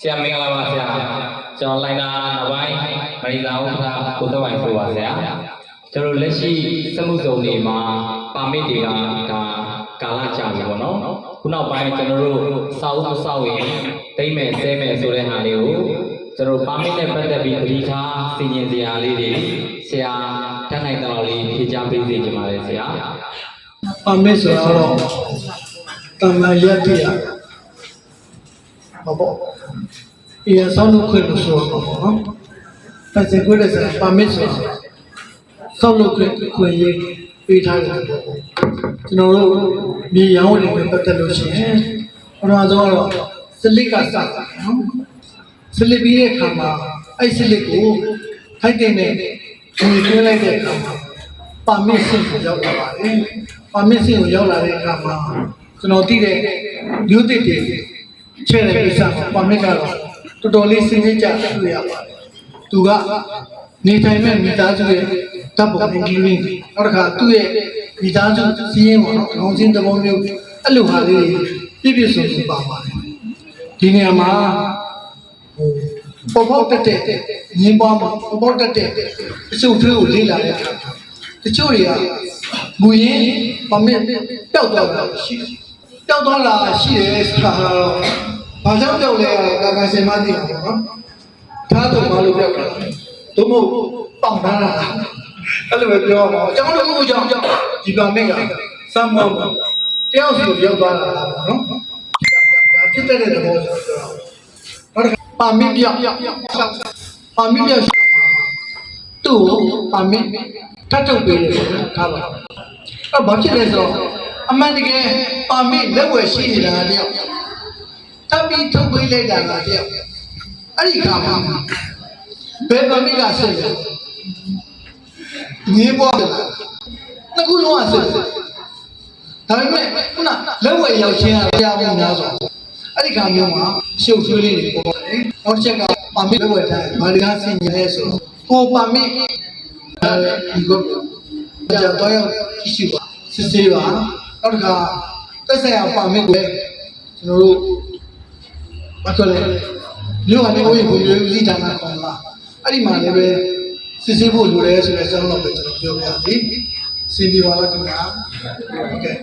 ဆရာမင်္ဂလာပါဆရာကျွန်တော်လိုင်နာနောက်ပိုင်းမရိသာဥက္ကဋ္ဌကိုသက်ဝိုင်ဆိုပါဆရာကျွန်တော်လက်ရှိစမှုစုံတွေမှာပါမစ်တွေကဒါကာလကြာပြီပေါ့နော်ခုနောက်ပိုင်းကျွန်တော်တို့စောက်စောက်ရင်တိမ့်မယ်ဆဲမယ်ဆိုတဲ့ဟာလေးကိုကျွန်တော်ပါမစ်နဲ့ပတ်သက်ပြီးပရိထားစီရင်စရာလေးတွေဆရာတတ်နိုင်တဲ့လောက်လေးဖြေကြားပေးစေချင်ပါတယ်ဆရာပါမစ်ဆိုတော့တမန်ရက်တည်းရဟုတ်ပေါ့ ဒီအဆောင်လို့ခွင့်လို့ဆိုတော့ပေါ့နော်ပတ်စင်ခွင့်တဲ့ဆိုတာပါမစ်ဆိုတော့ဆောက်လုပ်ခွင့်ခွင့်ရေးပေးထားတယ်ပေါ့ကျွန်တော်တို့မြေရောင်းတွေပဲပတ်သက်လို့ရှိရင်ပထမဆုံးကတော့စလစ်ကစတာနော်စလစ်ပြီးတဲ့အခါမှာအဲ့စလစ်ကိုထိုက်တဲ့နဲ့ဝင်သွင်းလိုက်တဲ့အခါမှာပါမစ်ဆင့်ကိုရောက်လာပါတယ်။ပါမစ်ဆင့်ကိုရောက်လာတဲ့အခါမှာကျွန်တော်သိတဲ့မျိုးသစ်တွေ ချဲ့တဲ့ကိစ္စမှာပါမစ်ကတော့တော်တော်လေးစဉ်းစားကြတွေ့ရပါတယ်။သူကနေထိုင်မဲ့မိသားစုရဲ့ဓာတ်ပုံအင်ဂျင်နီနောက်တစ်ခါသူ့ရဲ့မိသားစုစီးရင်ပေါ့နော်ခေါင်းစဉ်တစ်ပုံမျိုးအဲ့လိုဟာလေးပြည့်ပြည့်စုံစုံပါပါတယ်။ဒီနေရာမှာဟိုပေါ်ပေါက်တက်တဲ့ငင်းပွားမှာပေါ်ပေါက်တက်တဲ့အစုပ်ထွေးကိုလေးလာတဲ့အခါမှာတချို့တွေကမူရင်းဗမင်းပျောက်သွားတာရှိတယ်။ ပျောက်သွားတာရှိတယ်ဆိုတာကတော့ဘာကြောင့်ပျောက်လဲကာကရှင်မသိတာပေါ့နော်။ထားတော့မလို့ပျောက်တာ။သို့မဟုတ်တောင့်ထားတာ။အဲ့လိုပဲပြောမှာ။ကျွန်တော်တို့ကကြောင့်ဒီဗမင်းကစမ်းမောတယောက်စီကိုရောက်သွားတာပေါ့နော်။ဒါဖြစ်တဲ့သဘောဆိုတော့နောက်တစ်ခါပါမင်းပြောက်ပါမင်းပြောက်သူ့ကိုပါမစ်ထပ်ထုတ်ပေးတယ်ထားပါအဲ့ဘာဖြစ်လဲဆိုတော့ အမှန်တကယ်ပါမစ်လက်ဝယ်ရှိနေတာတယောက်တပ်ပြီးထုတ်ပေးလိုက်တာကတယောက်အဲ့ဒီခါမှာဘယ်ပါမစ်ကဆက်လဲငင်းပွားတယ်နှစ်ခုလုံးကဆက်ဒါပေမဲ့ခုနလက်ဝယ်ရောက်ချင်းကကြားဖို့များဆိုအဲ့ဒီခါမျိုးမှာရှုပ်ထွေးလေးတွေပေါ်တယ်နောက်တစ်ချက်ကပါမစ်လက်ဝယ်ထားတယ်ဘာတွေကဆင်ញင်လဲဆိုတော့ကိုပါမစ်အဲဒီကောကြာတော့ရောက်ကြည့်ရှိပါစစ်ဆေးပါ နောက်တစ်ခါတက်ဆိုင်အောင်ပါမစ်ကိုလည်းကျွန်တော်တို့ဘာပြောလဲမြို့ကနေဘိုးဘိုးရွေးဦးစီးဌာနခေါ်လာအဲ့ဒီမှာလည်းပဲစစ်ဆေးဖို့လိုတယ်ဆိုတဲ့ကျွန်တော်တို့ပဲကျွန်တော်ပြောပြရစီစီဒီပါလားခင်ဗျာဟုတ်ကဲ့